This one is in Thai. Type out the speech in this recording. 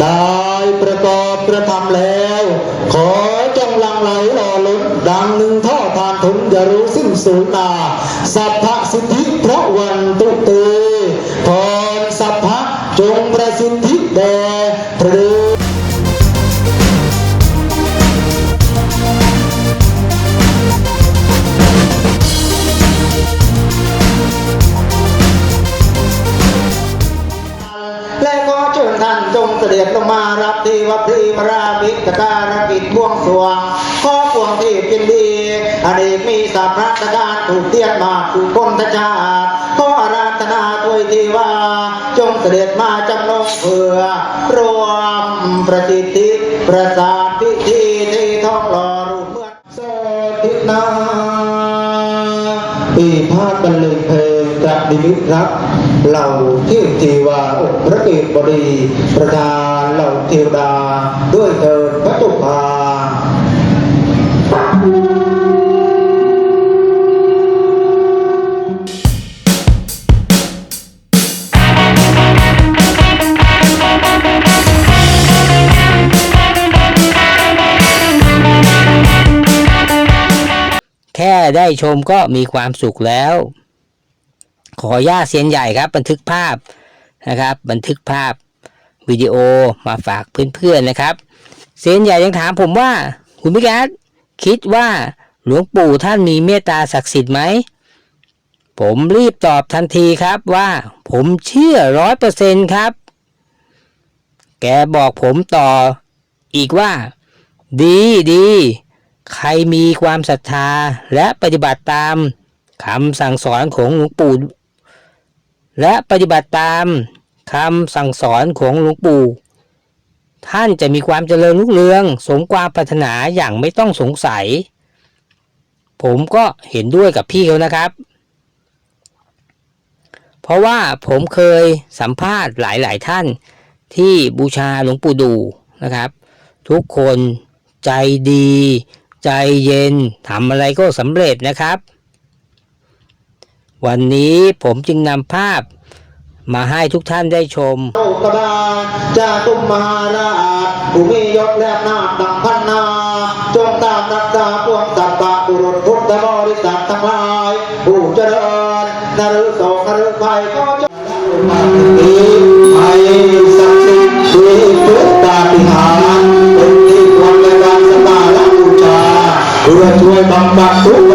ได้ประกอบกระทำแล้ว ขอจงลังไหลหล่อล้นดังหนึ่งท่อทานทุนอย่ารู้สิ้นสูญนาสัพพะสิทธิเพราะวันตุเตพรสัพพะจงประสิทธิแด่พระ เสด็จลงมารับที่วัดพรีมรามิตการกิจบวงสวงขอพวงที่ยินดีอเนกมีสัพพะการถูกเทียนมาคือคนทชาติขออาราธนาตัวยที่ว่า จงเสด็จมาจำลองเพื่อ รวมประสิทธิประสาทพิธีที่ท้องหล่อรูปเมือนโสตินาปีพาดบรรเลงเพล งกระดิมิตรักเหล่าเทพเทวาองค์พระเกศบดีประธานเหล่าเทวดาด้วยเถิดพระเจุพาแค่ได้ชมก็มีความสุขแล้ว ขอญาตเสียนใหญ่ครับ บันทึกภาพนะครับ บันทึกภาพวิดีโอมาฝากเพื่อนๆนะครับเสียนใหญ่ยังถามผมว่าคุณพิการคิดว่าหลวงปู่ท่านมีเมตตาศักดิ์สิทธิ์ไหม ผมรีบตอบทันทีครับว่าผมเชื่อร้อยเปอร์เซ็นครับ แกบอกผมต่ออีกว่า ดีดีใครมีความศรัทธาและปฏิบัติตามคำสั่งสอนของหลวงปู่ และปฏิบัติตามคำสั่งสอนของหลวงปู่ ท่านจะมีความเจริญรุ่งเรือง สมความปรารถนาอย่างไม่ต้องสงสัย ผมก็เห็นด้วยกับพี่เขานะครับ เพราะว่าผมเคยสัมภาษณ์หลาย ๆ ท่านที่บูชาหลวงปู่ดูนะครับ ทุกคนใจดี ใจเย็นทำอะไรก็สำเร็จนะครับ วันนี้ผมจึงนำภาพมาให้ทุกท่านได้ชมโอกบาลจาตุมมหาราชผู้มียศและอำนาจดังพันนา จงตามรักษาพวงสัตว์ปะบุรุษพุทธบริษัททั้งหลายผู้เจริญนรุโสกนรุภัยก็จะมีให้ศักดิ์สิทธิ์ที่พุทธาภิหารเป็นที่ควรในการสการะบูชาเพื่อช่วยบำบัดทุกข์